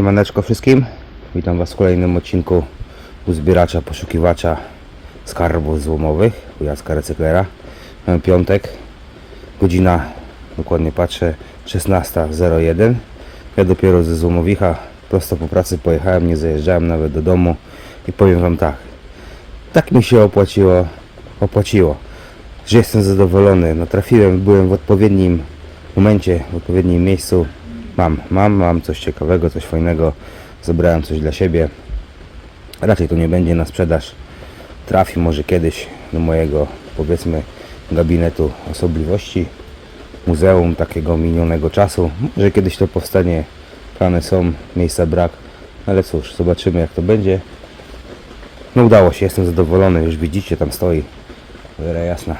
Siemaneczko wszystkim. Witam Was w kolejnym odcinku uzbieracza, poszukiwacza skarbów złomowych u Jacka Recyklera. Mamy piątek, godzina, dokładnie patrzę, 16.01. Ja dopiero ze złomowicha, prosto po pracy pojechałem, nie zajeżdżałem nawet do domu i powiem Wam tak. Tak mi się opłaciło, opłaciło, że jestem zadowolony. Natrafiłem, byłem w odpowiednim momencie, w odpowiednim miejscu. Mam, mam, mam coś ciekawego, coś fajnego. Zebrałem coś dla siebie. Raczej to nie będzie na sprzedaż. Trafi może kiedyś do mojego, powiedzmy, gabinetu osobliwości. Muzeum takiego minionego czasu. Może kiedyś to powstanie. Plany są, miejsca brak. Ale cóż, zobaczymy jak to będzie. No udało się, jestem zadowolony. Już widzicie, tam stoi. Cholera jasna.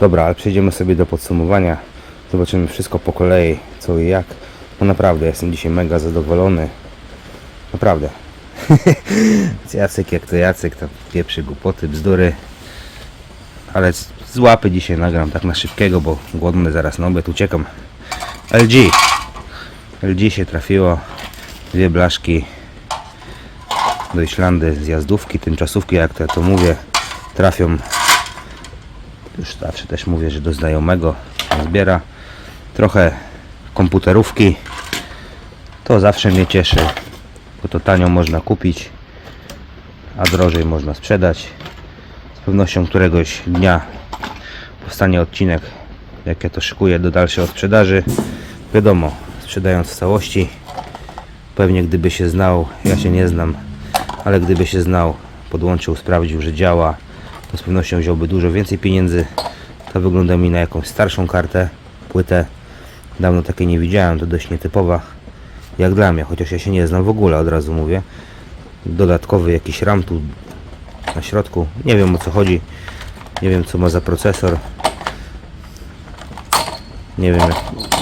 Dobra, ale przejdziemy sobie do podsumowania. Zobaczymy wszystko po kolei, co i jak. No naprawdę, jestem dzisiaj mega zadowolony. Naprawdę. Jacek jak to Jacek, to pieprzy głupoty, bzdury. Ale z łapy dzisiaj nagram tak na szybkiego, bo głodny zaraz na obiad uciekam. LG. LG się trafiło. Dwie blaszki do Islandy z jazdówki, tymczasówki, jak to ja to mówię, trafią. Już zawsze też mówię, że do znajomego zbiera. Trochę komputerówki. To zawsze mnie cieszy, bo to tanio można kupić, a drożej można sprzedać. Z pewnością któregoś dnia powstanie odcinek, jak ja to szykuję do dalszej sprzedaży. Wiadomo, sprzedając w całości. Pewnie gdyby się znał, ja się nie znam, ale gdyby się znał, podłączył, sprawdził, że działa, to z pewnością wziąłby dużo więcej pieniędzy. To wygląda mi na jakąś starszą kartę, płytę. Dawno takiej nie widziałem, to dość nietypowa jak dla mnie, chociaż ja się nie znam w ogóle, od razu mówię. Dodatkowy jakiś RAM tu na środku, nie wiem o co chodzi, nie wiem co ma za procesor. Nie wiem,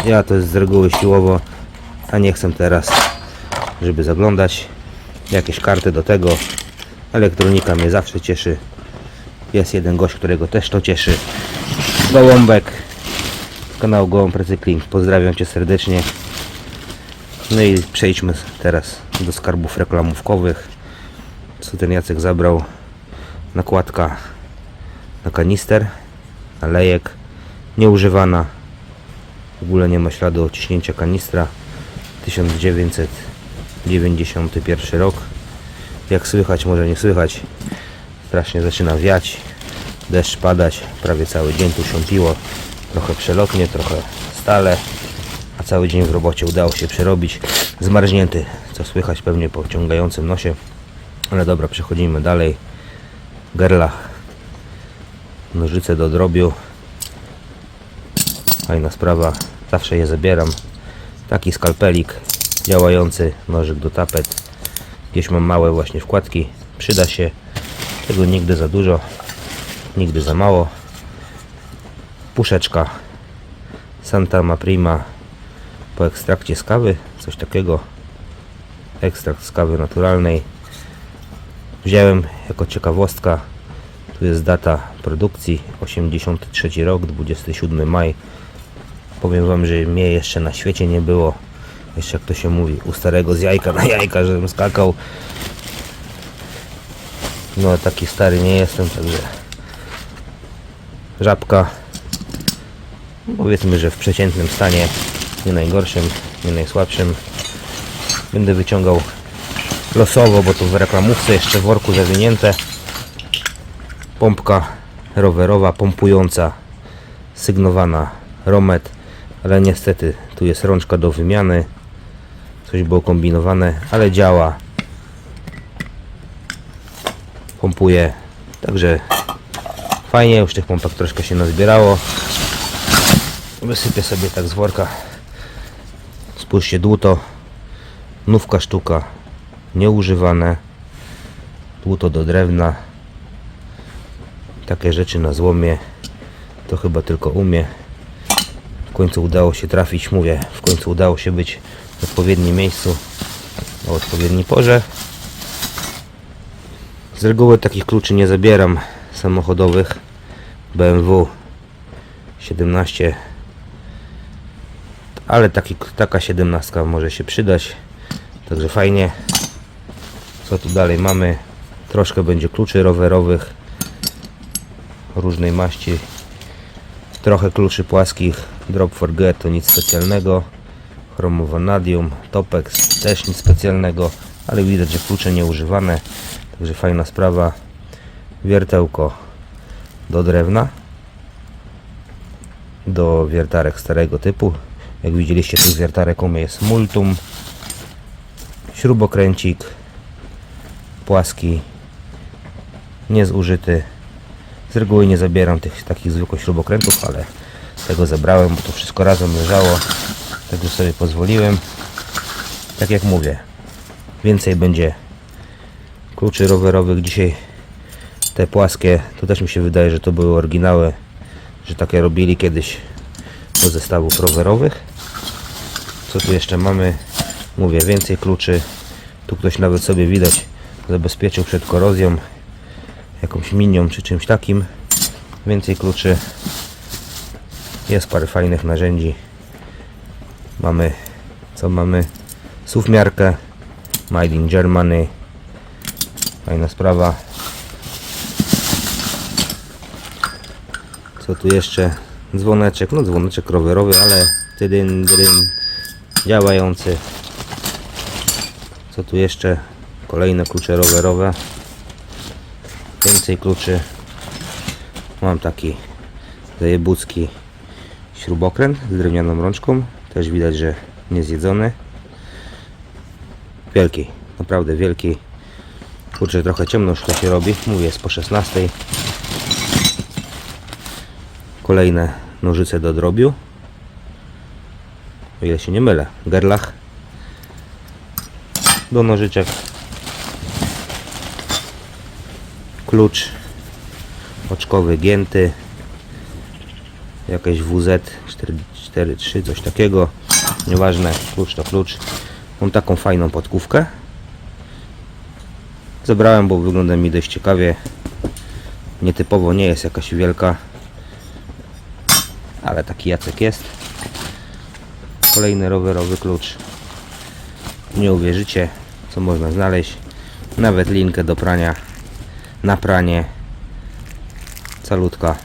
ja to jest z reguły siłowo, a nie chcę teraz, żeby zaglądać. Jakieś karty do tego. Elektronika mnie zawsze cieszy. Jest jeden gość, którego też to cieszy. Gołąbek z kanału Gołąb Recykling. Pozdrawiam Cię serdecznie. No i przejdźmy teraz do skarbów reklamówkowych. Co ten Jacek zabrał? Nakładka na kanister, na lejek, nieużywana. W ogóle nie ma śladu odciśnięcia kanistra. 1991 rok. Jak słychać, może nie słychać. Strasznie zaczyna wiać. Deszcz padać. Prawie cały dzień tu siąpiło. Trochę przelotnie, trochę stale. Cały dzień w robocie udało się przerobić. Zmarznięty, co słychać pewnie po wciągającym nosie. Ale dobra, przechodzimy dalej. Gerlach. Nożyce do drobiu. Fajna sprawa. Zawsze je zabieram. Taki skalpelik działający. Nożyk do tapet. Gdzieś mam małe właśnie wkładki. Przyda się. Tego nigdy za dużo. Nigdy za mało. Puszeczka. Santa Ma Prima po ekstrakcie z kawy. Coś takiego. Ekstrakt z kawy naturalnej. Wziąłem jako ciekawostka. Tu jest data produkcji 83 rok, 27 maj. Powiem wam, że mnie jeszcze na świecie nie było. Jeszcze jak to się mówi, u starego z jajka na jajka, żebym skakał. No taki stary nie jestem, także żabka powiedzmy, że w przeciętnym stanie, nie najgorszym, nie najsłabszym. Będę wyciągał losowo, bo to w reklamówce jeszcze w worku zawinięte. Pompka rowerowa, pompująca, sygnowana Romet, ale niestety tu jest rączka do wymiany. Coś było kombinowane, ale działa. Pompuje, także fajnie, już tych pompek troszkę się nazbierało. Wysypię sobie tak z worka. Spójrzcie, dłuto, nówka sztuka, nieużywane, dłuto do drewna. Takie rzeczy na złomie to chyba tylko umie. W końcu udało się trafić, mówię, w końcu udało się być w odpowiednim miejscu, o odpowiedniej porze. Z reguły takich kluczy nie zabieram samochodowych. BMW 17 ale taki, taka 17 może się przydać. Także fajnie. Co tu dalej mamy? Troszkę będzie kluczy rowerowych różnej maści. Trochę kluczy płaskich. Drop for get to nic specjalnego. Chromowanadium, Topex też nic specjalnego, ale widać, że klucze nieużywane. Także fajna sprawa. Wiertełko do drewna. Do wiertarek starego typu. Jak widzieliście tych wiertarek u mnie jest multum. Śrubokręcik płaski, niezużyty. Z reguły nie zabieram tych takich zwykłych śrubokrętów, ale tego zebrałem, bo to wszystko razem leżało. Także sobie pozwoliłem. Tak jak mówię, więcej będzie kluczy rowerowych dzisiaj. Te płaskie, to też mi się wydaje, że to były oryginały, że takie robili kiedyś do zestawów rowerowych. Co tu jeszcze mamy? Mówię, więcej kluczy. Tu ktoś nawet sobie widać zabezpieczył przed korozją jakąś minią czy czymś takim. Więcej kluczy. Jest parę fajnych narzędzi. Mamy, co mamy? Suwmiarkę. Made in Germany. Fajna sprawa. Co tu jeszcze? Dzwoneczek, no dzwoneczek rowerowy, ale tydyn, dydyn, działający. Co tu jeszcze? Kolejne klucze rowerowe. Więcej kluczy. Mam taki zajebucki śrubokręt z drewnianą rączką. Też widać, że nie zjedzony. Wielki, naprawdę wielki. Kurczę, trochę ciemno już to się robi. Mówię, jest po 16. Kolejne nożyce do drobiu. O ile się nie mylę. Gerlach do nożyczek. Klucz oczkowy gięty. Jakieś WZ 443, coś takiego. Nieważne, klucz to klucz. Mam taką fajną podkówkę. Zebrałem, bo wygląda mi dość ciekawie. Nietypowo nie jest jakaś wielka. Ale taki Jacek jest. Kolejny rowerowy klucz. Nie uwierzycie, co można znaleźć. Nawet linkę do prania na pranie. Calutka,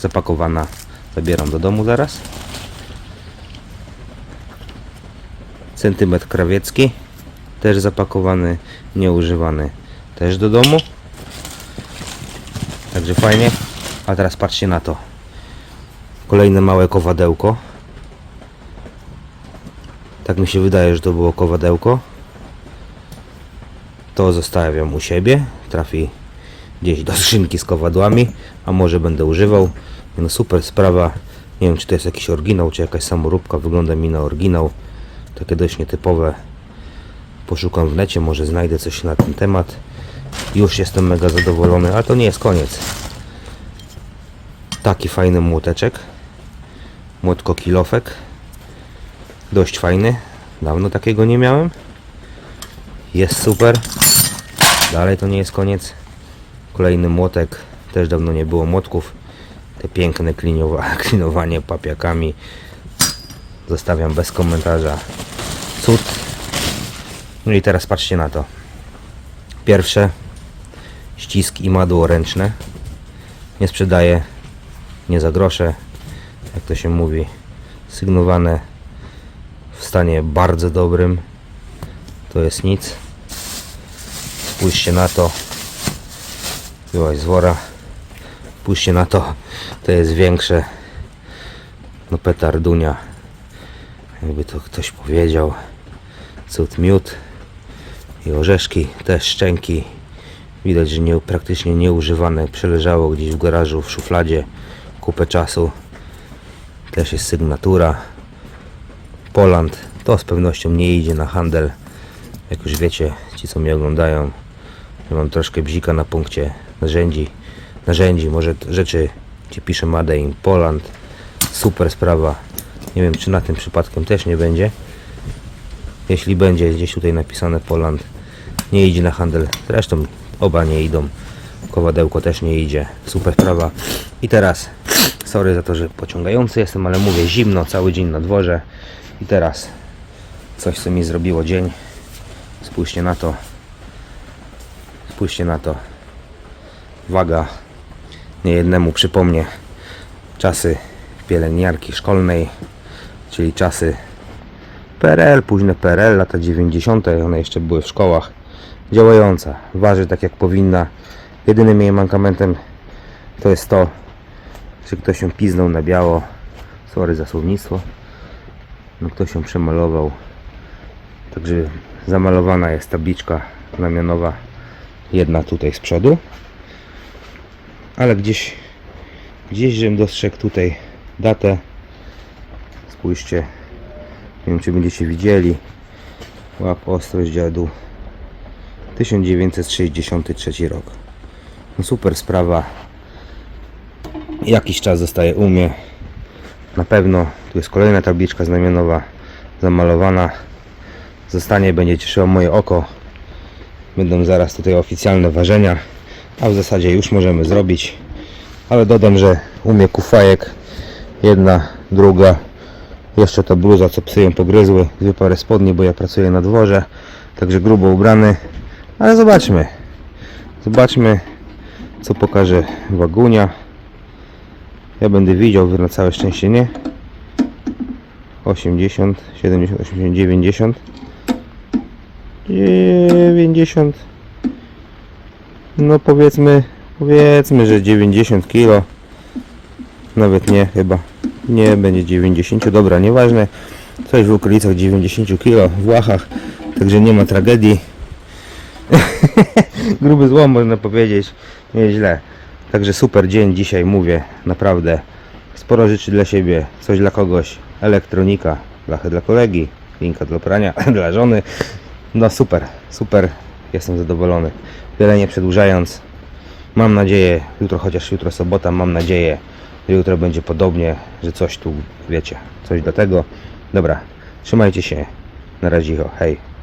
zapakowana. Zabieram do domu zaraz. Centymetr krawiecki. Też zapakowany, nieużywany. Też do domu. Także fajnie. A teraz patrzcie na to. Kolejne małe kowadełko. Tak mi się wydaje, że to było kowadełko. To zostawiam u siebie. Trafi gdzieś do skrzynki z kowadłami, a może będę używał. No super sprawa. Nie wiem, czy to jest jakiś oryginał, czy jakaś samoróbka. Wygląda mi na oryginał. Takie dość nietypowe. Poszukam w necie, może znajdę coś na ten temat. Już jestem mega zadowolony, ale to nie jest koniec. Taki fajny młoteczek. Młotko kilofek. Dość fajny. Dawno takiego nie miałem. Jest super. Dalej to nie jest koniec. Kolejny młotek. Też dawno nie było młotków. Te piękne klinowanie papiakami. Zostawiam bez komentarza. Cud. No i teraz patrzcie na to. Pierwsze. Ścisk i madło ręczne. Nie sprzedaję. Nie za grosze. Jak to się mówi. Sygnowane w stanie bardzo dobrym. To jest nic. Spójrzcie na to. Byłaś z wora. Spójrzcie na to. To jest większe. No petardunia. Jakby to ktoś powiedział. Cud miód. I orzeszki. Też szczęki. Widać, że nie, praktycznie nieużywane. Przeleżało gdzieś w garażu, w szufladzie. Kupę czasu. Też jest sygnatura. Poland to z pewnością nie idzie na handel. Jak już wiecie, ci co mnie oglądają, że mam troszkę bzika na punkcie narzędzi, narzędzi, może rzeczy, gdzie piszę Made in Poland. Super sprawa. Nie wiem, czy na tym przypadkiem też nie będzie. Jeśli będzie gdzieś tutaj napisane Poland, nie idzie na handel. Zresztą oba nie idą. Kowadełko też nie idzie. Super sprawa. I teraz, sorry za to, że pociągający jestem, ale mówię zimno, cały dzień na dworze. I teraz coś, co mi zrobiło dzień. Spójrzcie na to. Spójrzcie na to. Waga niejednemu przypomnie czasy pielęgniarki szkolnej, czyli czasy PRL, późne PRL, lata 90. One jeszcze były w szkołach. Działająca, waży tak jak powinna. Jedynym jej mankamentem to jest to, że ktoś ją piznął na biało. Sorry za słownictwo. No ktoś ją przemalował. Także zamalowana jest tabliczka znamionowa. Jedna tutaj z przodu. Ale gdzieś, gdzieś żem dostrzegł tutaj datę. Spójrzcie. Nie wiem czy będziecie widzieli. Łap ostrość dziadu. 1963 rok. No super sprawa. Jakiś czas zostaje u mnie. Na pewno. Tu jest kolejna tabliczka znamionowa zamalowana. Zostanie, będzie cieszyło moje oko. Będą zaraz tutaj oficjalne ważenia. A w zasadzie już możemy zrobić. Ale dodam, że u mnie kufajek. Jedna, druga. Jeszcze ta bluza, co psy ją pogryzły. Dwie pary spodni, bo ja pracuję na dworze. Także grubo ubrany. Ale zobaczmy. Zobaczmy, co pokaże wagunia. Ja będę widział, wy na całe szczęście nie. 80, 70, 80, 90. 90. No powiedzmy, powiedzmy, że 90 kg. Nawet nie, chyba. Nie będzie 90, dobra, nieważne. Coś w okolicach 90 kg w Łachach, także nie ma tragedii. Gruby złom można powiedzieć, nieźle. Także super dzień dzisiaj mówię, naprawdę. Sporo rzeczy dla siebie, coś dla kogoś, elektronika, blachy dla kolegi, linka do prania dla żony. No super, super, jestem zadowolony. Wiele nie przedłużając, mam nadzieję, jutro chociaż jutro sobota, mam nadzieję, że jutro będzie podobnie, że coś tu, wiecie, coś do tego. Dobra, trzymajcie się, na razie, hej.